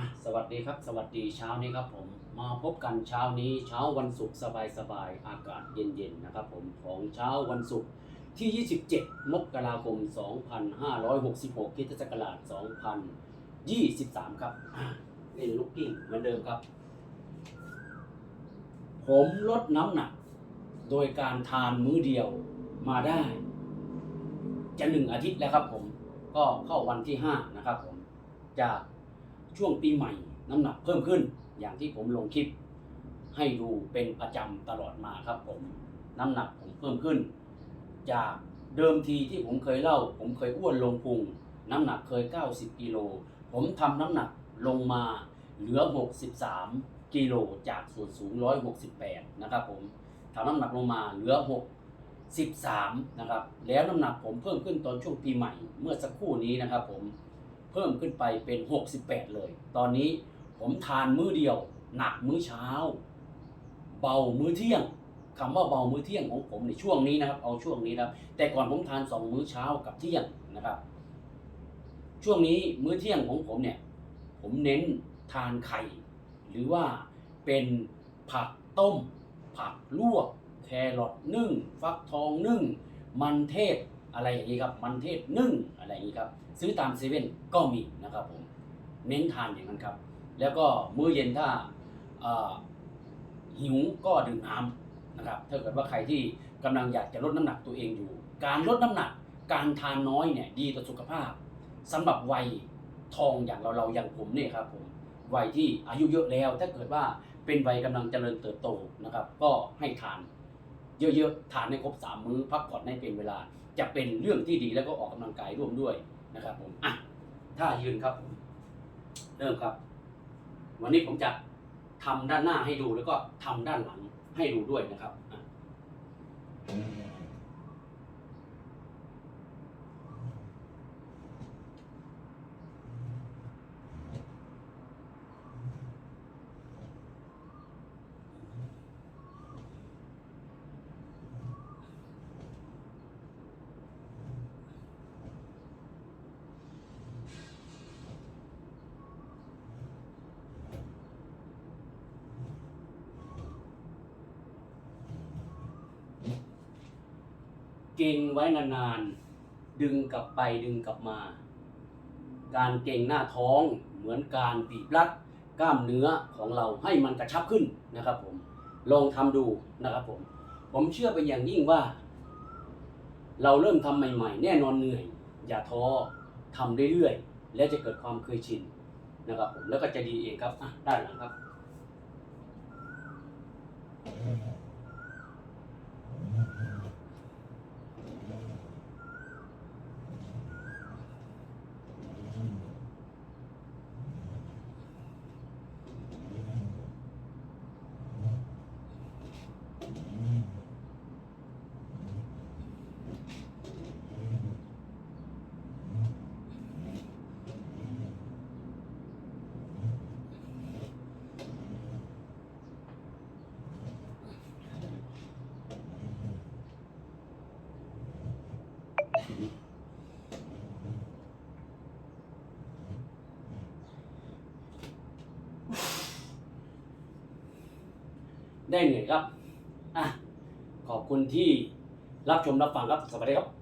อะสวัสดีครับ สวัสดีเช้านี้ครับผมมาพบกันเช้านี้เช้าวันศุกร์สบายๆอากาศเย็นๆนะครับผมของเช้าวันศุกร์ที่ 27 มกราคม 2566คริสตศักราช2023 ครับเล่นลูกกิ้งเหมือนเดิมครับ ผมลดน้ำหนัก โดยการทานมื้อเดียวมาได้ จะหนึ่งอาทิตย์แล้วครับผมก็เข้าวันที่ 5 นะครับผมจาก ช่วงปีใหม่น้ำหนักเพิ่มขึ้น อย่างที่ผมลงคลิป ให้ดูเป็นประจำตลอดมาครับผมน้ำหนักผมเพิ่มขึ้น จากเดิมทีที่ผมเคยเล่า ผมเคยอ้วนลงพุงน้ำหนักเคย 90กิโลผมทำน้ำหนักลงมาเหลือ 63กิโลจากส่วนสูง 168 นะครับผมทำน้ำหนักลงมาเหลือ 6 13 นะครับ แล้วน้ำหนักผมเพิ่มขึ้นตอนช่วงปีใหม่เมื่อสักครู่นี้นะครับผม เพิ่มขึ้นไปเป็น 68 เลย ตอนนี้ผมทานมื้อเดียว หนักมื้อเช้า เบามื้อเที่ยงคำว่าเบามื้อเที่ยงของผมในช่วงนี้นะครับ เอาช่วงนี้นะครับ แต่ก่อนผมทานสองมื้อเช้ากับเที่ยงนะครับ ช่วงนี้มื้อเที่ยงของผมเนี่ย ผมเน้นทานไข่ หรือว่าเป็นผักต้ม ผักลวก แครอทนึ่ง ฟักทองนึ่ง มันเทศ อะไรอย่างนี้ครับ มันเทศนึ่งอะไรอย่างนี้ครับ ซื้อตามเซเว่นก็มีนะครับผม เน้นทานอย่างนั้นครับ แล้วก็มื้อเย็นถ้าหิวก็ดื่มน้ำนะครับ ถ้าเกิดว่าใครที่กำลังอยากจะลดน้ำหนักตัวเองอยู่ การลดน้ำหนัก การทานน้อยเนี่ยดีต่อสุขภาพสำหรับวัยทองอย่างเราเราอย่างผมเนี่ยครับผมวัยที่อายุเยอะแล้ว ถ้าเกิดว่าเป็นวัยกำลังเจริญเติบโตนะครับ ก็ให้ทานเยอะๆ ทานให้ครบสามมื้อ พักผ่อนให้เป็นเวลา จะเป็นเรื่องที่ดีแล้วก็ออกกำลังกายร่วมด้วยนะครับ ผมอะถ้ายืนครับผมเริ่มครับ วันนี้ผมจะทำด้านหน้าให้ดูแล้วก็ทำด้านหลังให้ดูด้วยนะครับอะ เก่งไว้นานๆ ดึงกลับไปดึงกลับมา การเก่งหน้าท้องเหมือนการบีบรัดกล้ามเนื้อของเราให้มันกระชับขึ้นนะครับผม ลองทำดูนะครับผม ผมเชื่อเป็นอย่างยิ่งว่า เราเริ่มทำใหม่ ๆ แน่นอนเหนื่อย อย่าท้อทำเรื่อยๆ และจะเกิดความเคยชินนะครับผมแล้วก็จะดีเองครับด้านหลังครับ ได้เหนื่อยครับอะขอบคุณที่รับชมรับฟังครับสวัสดีครับ